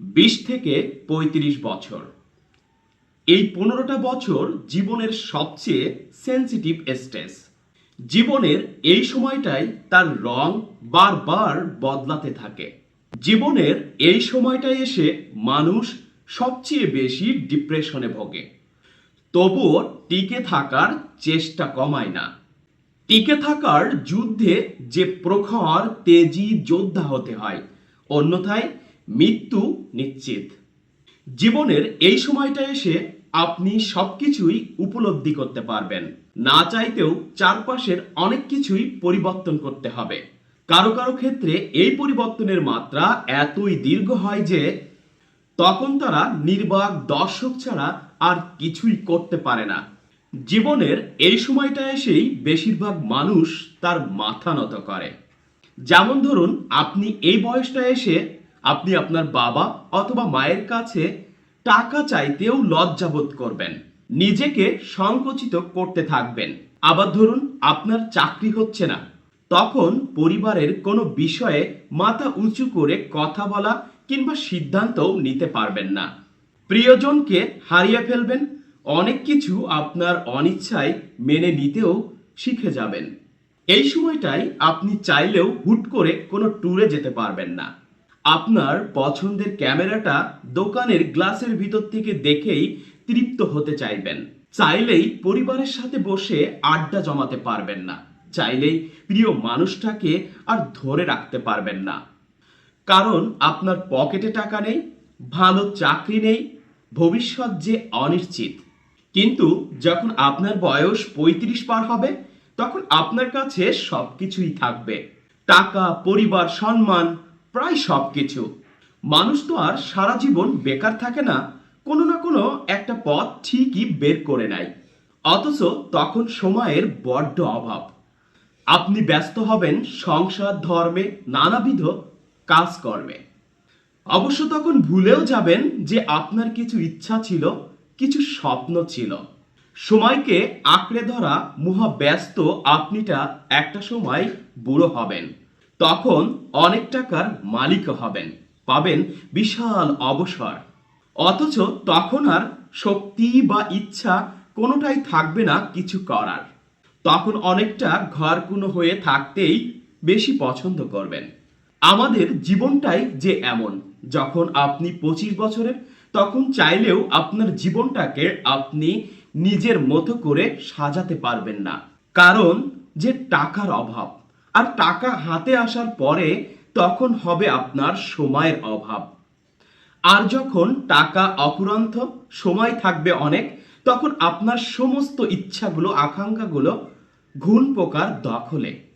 বিশ থেকে পঁয়ত্রিশ বছর। এই পনেরোটা বছর জীবনের সবচেয়ে সেন্সিটিভ স্টেজ জীবনের এই সময়টাই তার রং বারবার বদলাতে থাকে। জীবনের এই সময়টায় এসে মানুষ সবচেয়ে বেশি ডিপ্রেশনে ভোগে। তবুও টিকে থাকার চেষ্টা কমায় না। টিকে থাকার যুদ্ধে যে প্রখর, তেজি যোদ্ধা হতে হয়, অন্যথায় মৃত্যু নিশ্চিত। জীবনের এই সময়টা এসে আপনি সব কিছুই উপলব্ধি করতে পারবেন। না চাইতেও চারপাশের অনেক কিছুই পরিবর্তন করতে হবে। কারও কারও ক্ষেত্রে এই পরিবর্তনের মাত্রা এতই দীর্ঘ হয় যে তখন তারা নির্বাক দর্শক ছাড়া আর কিছুই করতে পারে না। জীবনের এই সময়টা এসেই বেশিরভাগ মানুষ তার মাথা নত করে। যেমন ধরুন, আপনি এই বয়সটা এসে আপনি আপনার বাবা অথবা মায়ের কাছে টাকা চাইতেও লজ্জাবোধ করবেন। নিজেকে সংকুচিত করতে থাকবেন। আবার ধরুন, আপনার চাকরি হচ্ছে না। তখন পরিবারের কোনো বিষয়ে মাথা উঁচু করে কথা বলা কিংবা সিদ্ধান্তও নিতে পারবেন না। প্রিয়জনকে হারিয়ে ফেলবেন। অনেক কিছু আপনার অনিচ্ছায় মেনে নিতেও শিখে যাবেন। এই সময়টাই আপনি চাইলেও হুট করে কোনো ট্যুরে যেতে পারবেন না। আপনার পছন্দের ক্যামেরাটা দোকানের গ্লাসের ভিতর থেকে দেখেই তৃপ্ত হতে চাইবেন। চাইলেই পরিবারের সাথে বসে আড্ডা জমাতে পারবেন না। চাইলেই প্রিয় মানুষটাকে আর ধরে রাখতে পারবেন না। কারণ আপনার পকেটে টাকা নেই, ভালো চাকরি নেই, ভবিষ্যৎ যে অনিশ্চিত। কিন্তু যখন আপনার বয়স পঁয়ত্রিশ পার হবে, তখন আপনার কাছে সবকিছুই থাকবে। টাকা, পরিবার, সম্মান প্রায় সবকিছু। মানুষ তো আর সারা জীবন বেকার থাকে না, কোনো না কোনো একটা পথ ঠিকই বের করে নেয়। অথচ তখন সময়ের বড্ড অভাব। আপনি ব্যস্ত হবেন সংসার, ধর্মে, নানাবিধ কাজকর্মে। অবশ্য তখন ভুলেও যাবেন যে আপনার কিছু ইচ্ছা ছিল, কিছু স্বপ্ন ছিল। সময়কে আঁকড়ে ধরা মহা ব্যস্ত আপনিটা একটা সময় বুড়ো হবেন। তখন অনেক টাকার মালিক হবেন, পাবেন বিশাল অবসর। অথচ তখন আর শক্তি বা ইচ্ছা কোনোটাই থাকবে না কিছু করার। তখন অনেকটা ঘরকুনো হয়ে থাকতেই বেশি পছন্দ করবেন। আমাদের জীবনটাই যে এমন, যখন আপনি পঁচিশ বছরের, তখন চাইলেও আপনার জীবনটাকে আপনি নিজের মতো করে সাজাতে পারবেন না। কারণ যে টাকার অভাব আর টাকা হাতে আসার পরে তখন হবে আপনার সময়ের অভাব। আর যখন টাকা অপুরন্ত সময় থাকবে অনেক, তখন আপনার সমস্ত ইচ্ছাগুলো, আকাঙ্ক্ষাগুলো ঘুণ পোকার দখলে।